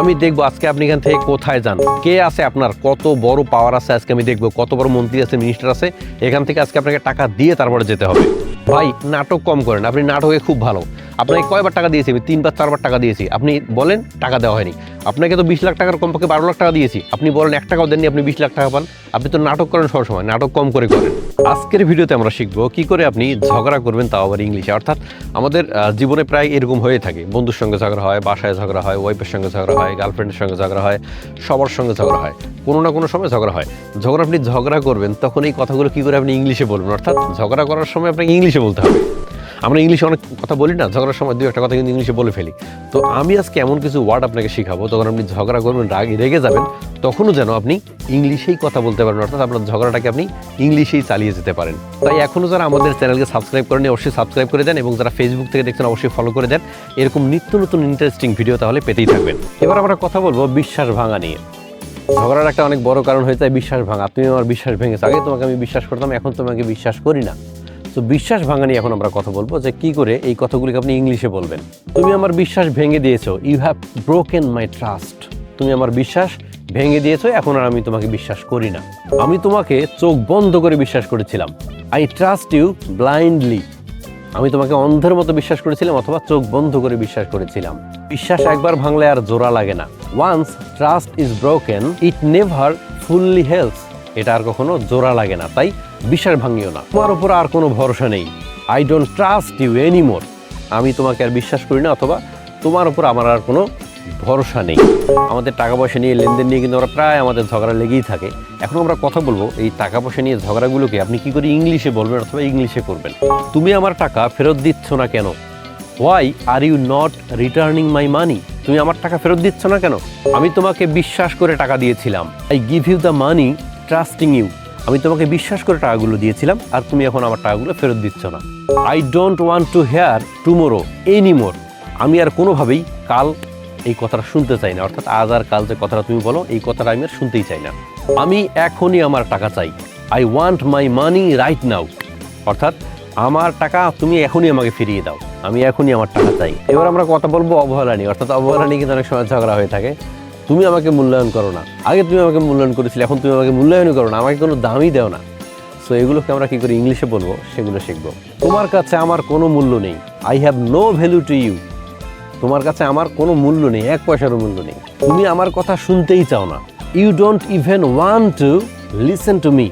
আমি দেখব আজকে আপনি এখান থেকে কোথায় যান। কে আছে আপনার? কত বড় পাওয়ার আছে আজকে আমি দেখব। কত বড় মন্ত্রী আছে মিনিস্টার আছে, এখান থেকে আজকে আপনাকে টাকা দিয়ে তারপরে যেতে হবে। ভাই, নাটক কম করেন। আপনি নাটকে খুব ভালো। আপনাকে কয়বার টাকা দিয়েছি? আমি তিনবার, চারবার টাকা দিয়েছি। আপনি বলেন, টাকা দেওয়া হয়নি। আপনাকে তো বিশ লাখ টাকার কমপক্ষে বারো লাখ টাকা দিয়েছি। আপনি বলেন, এক টাকাও দেননি, আপনি বিশ লাখ টাকা পান। আপনি তো নাটক করেন সবসময়, নাটক কম করে করেন। আজকের ভিডিওতে আমরা শিখব কি করে আপনি ঝগড়া করবেন তাও আবার ইংলিশে। অর্থাৎ আমাদের জীবনে প্রায় এরকম হয়ে থাকে। বন্ধুর সঙ্গে ঝগড়া হয়, বাসায় ঝগড়া হয় ওয়াইফের সঙ্গে ঝগড়া হয় গার্লফ্রেন্ডের সঙ্গে ঝগড়া হয়, সবার সঙ্গে ঝগড়া হয়। কোনো না কোনো সময় ঝগড়া হয়। যখন আপনি ঝগড়া করবেন, তখন এই কথাগুলো কি করে আপনি ইংলিশে বলবেন? অর্থাৎ ঝগড়া করার সময় আপনাকে ইংলিশে বলতে হবে। আমরা ইংলিশে অনেক কথা বলি না, ঝগড়ার সময় দু একটা কথা কিন্তু ইংলিশে বলে ফেলি। তো আমি আজকে এমন কিছু ওয়ার্ড আপনাকে শেখাবো, যখন আপনি ঝগড়া করবেন, রাগে, রেগে যাবেন, তখনও যেন আপনি ইংলিশেই কথা বলতে পারেন, অর্থাৎ আপনার ঝগড়াটাকে আপনি ইংলিশেই চালিয়ে যেতে পারেন। তাই এখনও যারা আমাদের চ্যানেলকে সাবস্ক্রাইব করেন অবশ্যই সাবস্ক্রাইব করে দেন এবং যারা ফেসবুক থেকে দেখছেন, অবশ্যই ফলো করে দেন। এরকম নিত্য নতুন ইন্টারেস্টিং ভিডিও তাহলে পেতেই থাকবেন। এবার আমরা কথা বলব বিশ্বাস ভাঙা নিয়ে। ঝগড়ার একটা অনেক বড় কারণ হয়ে যায় বিশ্বাস ভাঙা। তুমি আমার বিশ্বাস ভেঙেছো। আগে তোমাকে আমি বিশ্বাস করতাম, এখন তোমাকে বিশ্বাস করি না। তো বিশ্বাস ভাঙা নিয়ে এখন আমরা কথা বলব যে কি করে এই কথাগুলিকে আপনি ইংলিশে বলবেন। তুমি আমার বিশ্বাস ভেঙে দিয়েছ। You have broken my trust তুমি আমার বিশ্বাস ভেঙে দিয়েছ, এখন আর আমি তোমাকে বিশ্বাস করি না। আমি তোমাকে চোখ বন্ধ করে বিশ্বাস করেছিলাম। আই ট্রাস্ট ইউ ব্লাইন্ডলি আমি তোমাকে অন্ধের মতো বিশ্বাস করেছিলাম অথবা চোখ বন্ধ করে বিশ্বাস করেছিলাম। বিশ্বাস একবার ভাঙলে আর জোড়া লাগে না। Once trust is broken it never fully heals এটা আর কখনো জোড়া লাগে না। তাই বিশ্বাস ভাঙিও না। তোমার উপর আর কোনো ভরসা নেই। I don't trust you any more আমি তোমাকে আর বিশ্বাস করি না, অথবা তোমার উপর আমার আর কোনো ভরসা নেই। আমাদের টাকা পয়সা নিয়ে, লেনদেন নিয়ে কিন্তু আমরা প্রায় আমাদের ঝগড়া লেগেই থাকে। এখন আমরা কথা বলব এই টাকা পয়সা নিয়ে ঝগড়াগুলোকে আপনি কি করে ইংলিশে বলবেন অথবা ইংলিশে করবেন? তুমি আমার টাকা ফেরত দিচ্ছ না কেন? Why are you not returning my money তুমি আমার টাকা ফেরত দিচ্ছ না কেন? আমি তোমাকে বিশ্বাস করে টাকা দিয়েছিলাম। I give you the money trusting you আমি তোমাকে বিশ্বাস করে টাকাগুলো দিয়েছিলাম আর তুমি এখন আমার টাকাগুলো ফেরত দিচ্ছ না। I don't want to hear tomorrow anymore আমি আর কোনোভাবেই কাল এই কথাটা শুনতে চাই না। অর্থাৎ আজ আর কাল যে কথাটা তুমি বলো, এই কথাটা আমি আর শুনতেই চাই না। আমি এখনই আমার টাকা চাই। I want my money right now অর্থাৎ আমার টাকা তুমি এখনই আমাকে ফিরিয়ে দাও। আমি এখনই আমার টাকা চাই। এবার আমরা কথা বলব অবহেলা নিয়ে। অর্থাৎ অবহেলা নিয়ে কিন্তু অনেক সময় ঝগড়া হয়ে থাকে। তুমি আমাকে মূল্যায়ন করো না। আগে তুমি আমাকে মূল্যায়ন করেছিলে, এখন তুমি আমাকে মূল্যায়নই করো না। আমাকে কোনো দামই দেও না। সো এগুলোকে আমরা কি করে? ইংলিশে বলব, সেগুলো শিখব। তোমার কাছে আমার কোনো মূল্য নেই। I have no value to you তোমার কাছে আমার কোনো মূল্য নেই, এক পয়সারও মূল্য নেই। তুমি আমার কথা শুনতেই চাও না। You don't even want to listen to me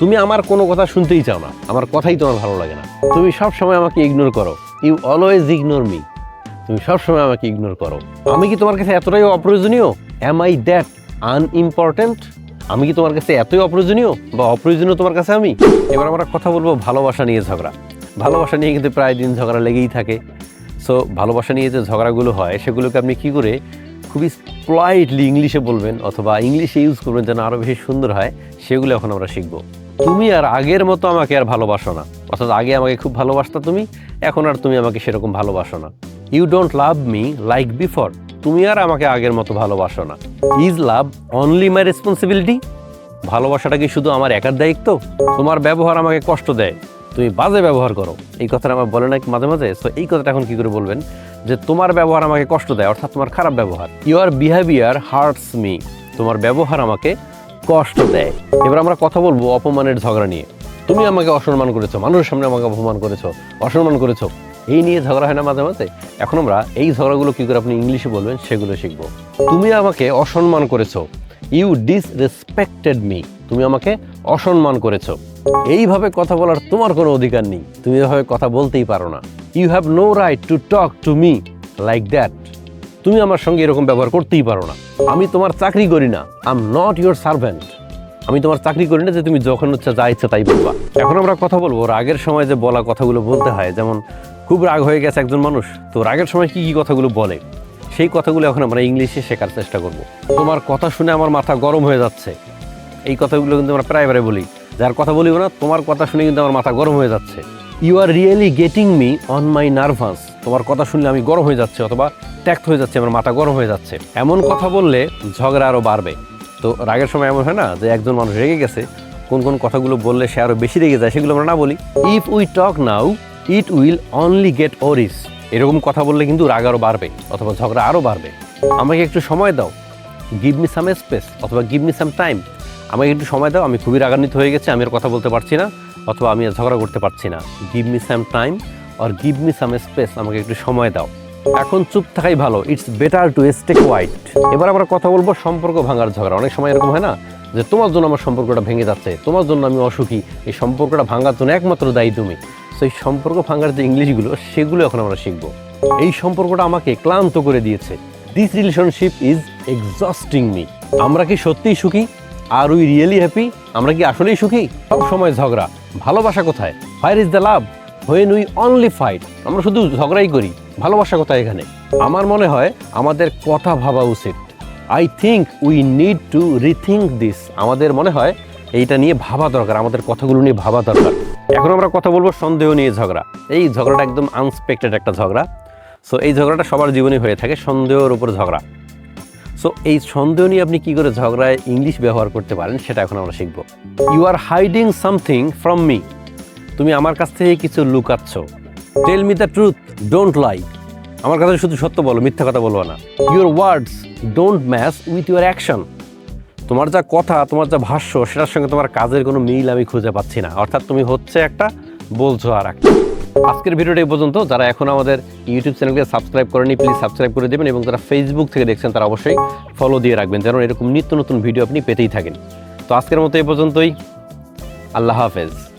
তুমি আমার কোনো কথা শুনতেই চাও না। আমার কথাই তোমার ভালো লাগে না। তুমি সব সময় আমাকে ইগনোর করো। ইউ অলওয়েজ ইগনোর মি তুমি সবসময় আমাকে ইগনোর করো। আমি কি তোমার কাছে এতটাই অপ্রয়োজনীয়? অ্যাম আই দ্যাট আনইম্পর্টেন্ট আমি কি তোমার কাছে এতই অপ্রয়োজনীয়? বা অপ্রয়োজনীয় তোমার কাছে আমি? এবার আমরা কথা বলব ভালোবাসা নিয়ে ঝগড়া। ভালোবাসা নিয়ে কিন্তু প্রায় দিন ঝগড়া লেগেই থাকে। সো ভালোবাসা নিয়ে যে ঝগড়াগুলো হয় সেগুলোকে আপনি কি করে খুবই স্প্লাইটলি ইংলিশে বলবেন অথবা ইংলিশে ইউজ করবেন যেন আরও বেশি সুন্দর হয় সেগুলো এখন আমরা শিখব। তুমি আর আগের মতো আমাকে আর ভালোবাসো না। অর্থাৎ আগে আমাকে খুব ভালোবাসতা তুমি এখন আর তুমি আমাকে সেরকম ভালোবাসো না। You don't love me like before তুমি আর আমাকে আগের মতো ভালোবাসো না। Is love only my responsibility ভালোবাসাটা কি শুধু আমার একার দায়িত্ব? তোমার ব্যবহার আমাকে কষ্ট দেয়। তুমি বাজে ব্যবহার করো। এই কথাটা আমার বলে না মাঝে মাঝে। তো এই কথাটা এখন কি করে বলবেন? যে তোমার ব্যবহার আমাকে কষ্ট দেয়, অর্থাৎ তোমার খারাপ ব্যবহার। ইউর বিহেভিয়ার হার্টস মি তোমার ব্যবহার আমাকে কষ্ট দেয়। এবার আমরা কথা বলব অপমানের ঝগড়া নিয়ে। তুমি আমাকে অসম্মান করেছ। মানুষের সামনে আমাকে অপমান করেছ। অসম্মান করেছ। এই নিয়ে ঝগড়া হয় না মাঝে মাঝে? এখন আমরা এই ঝগড়াগুলো কি করে আপনি ইংলিশে বলবেন সেগুলো শিখব। তুমি আমাকে অসম্মান করেছ। ইউ ডিসরেসপেক্টেড মি তুমি আমাকে অসম্মান করেছ। এইভাবে কথা বলার তোমার কোনো অধিকার নেই। তুমি এভাবে কথা বলতেই পারো না। You have no right to talk to me like that তুমি আমার সঙ্গে এরকম ব্যবহার করতেই পারো না। আমি তোমার চাকরি করি না। I am not your servant আমি তোমার চাকরি করি না যে তুমি যখন হচ্ছে যা ইচ্ছা তাই বলবা। এখন আমরা কথা বলব। রাগের সময় যে বলা কথাগুলো বলতে হয়, যেমন খুব রাগ হয়ে গেছে একজন মানুষ। তো রাগের সময় কি কি কথাগুলো বলে? সেই কথাগুলো এখন আমরা ইংলিশে শেখার চেষ্টা করব। তোমার কথা শুনে আমার মাথা গরম হয়ে যাচ্ছে। এই কথাগুলো কিন্তু আমরা প্রায় প্রায় বলি। যার কথা বলিব না, তোমার কথা শুনে কিন্তু আমার মাথা গরম হয়ে যাচ্ছে। You are really getting me on my nervous তোমার কথা শুনলে আমি গরম হয়ে যাচ্ছে অথবা ট্যাক্ট হয়ে যাচ্ছে, আমার মাথা গরম হয়ে যাচ্ছে। এমন কথা বললে ঝগড়া আরও বাড়বে। তো রাগের সময় এমন হয় না যে একজন মানুষ রেগে গেছে, কোন কোন কথাগুলো বললে সে আরও বেশি রেগে যায় সেগুলো আমরা না বলি। If we talk now it will only get worries এরকম কথা বললে কিন্তু রাগ আরও বাড়বে, অথবা ঝগড়া আরও বাড়বে। আমাকে একটু সময় দাও। গিভ মি সাম স্পেস অথবা গিভ মি সাম টাইম আমাকে একটু সময় দাও, আমি খুবই রাগান্বিত হয়ে গেছি, আমি আর কথা বলতে পারছি না, অথবা আমি আর ঝগড়া করতে পারছি না। গিভ মি সাম টাইম আর গিভ মি সাম স্পেস আমাকে একটু সময় দাও। এখন চুপ থাকাই ভালো it's better to stay quiet এবার আমরা কথা বলব সম্পর্ক ভাঙার ঝগড়া। অনেক সময় এরকম হয় না যে তোমার জন্য আমার সম্পর্কটা ভেঙে যাচ্ছে, তোমার জন্য আমি অসুখী। এই সম্পর্কটা ভাঙার জন্য একমাত্র দায়ী তুমি। তো এই সম্পর্ক ভাঙার যে ইংলিশগুলো, সেগুলো এখন আমরা শিখব। এই সম্পর্কটা আমাকে ক্লান্ত করে দিয়েছে। This relationship is exhausting me আমরা কি সত্যিই সুখী? আর উই রিয়েলি হ্যাপি আমরা কি আসলেই সুখী? সব সময় ঝগড়া। ভালোবাসা কোথায়? Where is the love when we only fight আমরা শুধু ঝগড়াই করি। ভালোবাসা কোথায় এখানে? আমার মনে হয় আমাদের কথা ভাবা উচিত। I think we need to rethink this আমাদের মনে হয় এইটা নিয়ে ভাবা দরকার, আমাদের কথাগুলো নিয়ে ভাবা দরকার। এখন আমরা কথা বলব সন্দেহ নিয়ে ঝগড়া। এই ঝগড়াটা একদম আনএক্সপেক্টেড একটা ঝগড়া। সো এই ঝগড়াটা সবার জীবনে হয়ে থাকে সন্দেহের উপর ঝগড়া। সো এই সন্দেহ নিয়ে আপনি কি করে ঝগড়ায় ইংলিশ ব্যবহার করতে পারেন সেটা এখন আমরা শিখব। You are hiding something from me তুমি আমার কাছ থেকে কিছু লুকাচ্ছ। Tell me the truth don't lie আমার কাছে শুধু সত্য বলো, মিথ্যা কথা বলব না। Your words don't match with your action তোমার যা কথা, তোমার যা ভাষ্য, সেটার সঙ্গে তোমার কাজের কোনো মিল আমি খুঁজে পাচ্ছি না। অর্থাৎ তুমি হচ্ছে একটা বলছো আর একটা। আজকের ভিডিওটা এই পর্যন্ত। যারা এখন আমাদের ইউটিউব চ্যানেলকে সাবস্ক্রাইব করেনি প্লিজ সাবস্ক্রাইব করে দেবেন এবং যারা ফেসবুক থেকে দেখছেন, তারা অবশ্যই ফলো দিয়ে রাখবেন যেন এরকম নিত্য নতুন ভিডিও আপনি পেতেই থাকেন। তো আজকের মতো এই পর্যন্তই। আল্লাহ হাফেজ।